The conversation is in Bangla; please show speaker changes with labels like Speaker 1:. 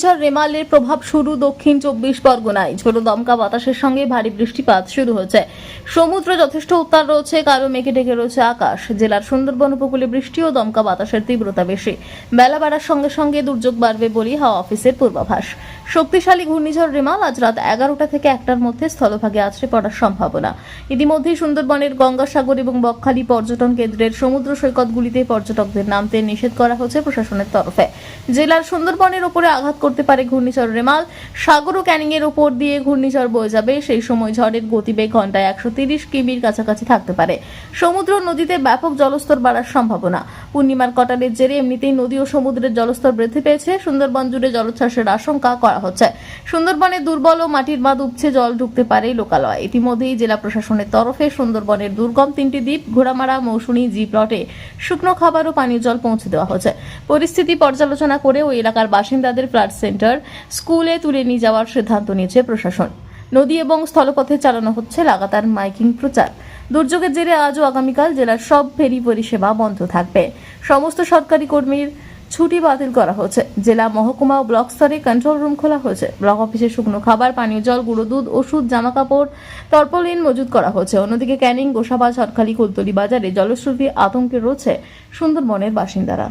Speaker 1: ঘূর্ণিঝড় রেমালের প্রভাব শুরু দক্ষিণ চব্বিশ পরগনায়। ঝোড়ো দমকা বাতাসের সঙ্গে ভারী বৃষ্টিপাত শুরু হয়েছে। সমুদ্র যথেষ্ট উত্তাল রয়েছে, কারও মেঘে ঢেকে রয়েছে আকাশ। জেলার সুন্দরবন উপকূলে বৃষ্টি ও দমকা বাতাসের তীব্রতা বেশি। বেলা বাড়ার সঙ্গে সঙ্গে দুর্যোগ বাড়বে বলেই হাওয়া অফিসের পূর্বাভাস। শক্তিশালী ঘূর্ণিঝড় রেমাল আজ রাত এগারোটা থেকে একটার মধ্যে স্থলভাগে আছড়ে পড়ার সম্ভাবনা। ইতিমধ্যেই সুন্দরবনের গঙ্গাসাগর এবং বকখালি পর্যটন কেন্দ্রের সমুদ্র সৈকতগুলিতে পর্যটকদের নামতে নিষেধ করা হয়েছে প্রশাসনের তরফে। জেলার সুন্দরবনের ওপরে আঘাত করতে পারে ঘূর্ণিঝড় রেমাল। সাগর ও ক্যানিং এর ওপর দিয়ে ঘূর্ণিঝড় বয়ে যাবে। সেই সময় ঝড়ের গতিবেগ ঘন্টায় একশো তিরিশ কিমির কাছাকাছি থাকতে পারে। সমুদ্র নদীতে ব্যাপক জলস্তর বাড়ার সম্ভাবনা। পূর্ণিমার কটালের জেরে এমনিতেই নদী ও সমুদ্রের জলস্তর বৃদ্ধি পেয়েছে। সুন্দরবন জুড়ে জলোচ্ছ্বাসের আশঙ্কা করা হচ্ছে। সুন্দরবনে দুর্বল ও মাটির বাঁধ উপচে জল ঢুকতে পারে লোকালয়। ইতিমধ্যেই জেলা প্রশাসনের তরফে সুন্দরবনের দুর্গম তিনটি দ্বীপ, ঘোড়ামারা মৌসুমী জি প্লটে শুকনো খাবার ও পানীয় জল পৌঁছে দেওয়া হচ্ছে পরিস্থিতি পর্যালোচনা করে ওই এলাকার বাসিন্দাদের ফ্লাড সেন্টার স্কুলে তুলে নিয়ে যাওয়ার সিদ্ধান্ত নিয়েছে প্রশাসন। নদী এবং স্থলপথে চালানো হচ্ছে লাগাতার মাইকিং প্রচার। দুর্যোগের জেরে আজ ও আগামীকাল জেলার সব ফেরি পরিষেবা বন্ধ থাকবে। সমস্ত সরকারি কর্মীর ছুটি বাতিল করা হয়েছে জেলা মহকুমা ও ব্লক স্তরে কন্ট্রোল রুম খোলা হয়েছে। ব্লক অফিসে শুকনো খাবার, পানীয় জল, গুঁড়ো দুধ, ওষুধ জামা কাপড় তর্পলিন মজুত করা হয়েছে অন্যদিকে ক্যানিং, গোসাবা সরকারি কুলতলি বাজারে জলশ্রুতি আতঙ্কে রয়েছে সুন্দরবনের বাসিন্দারা।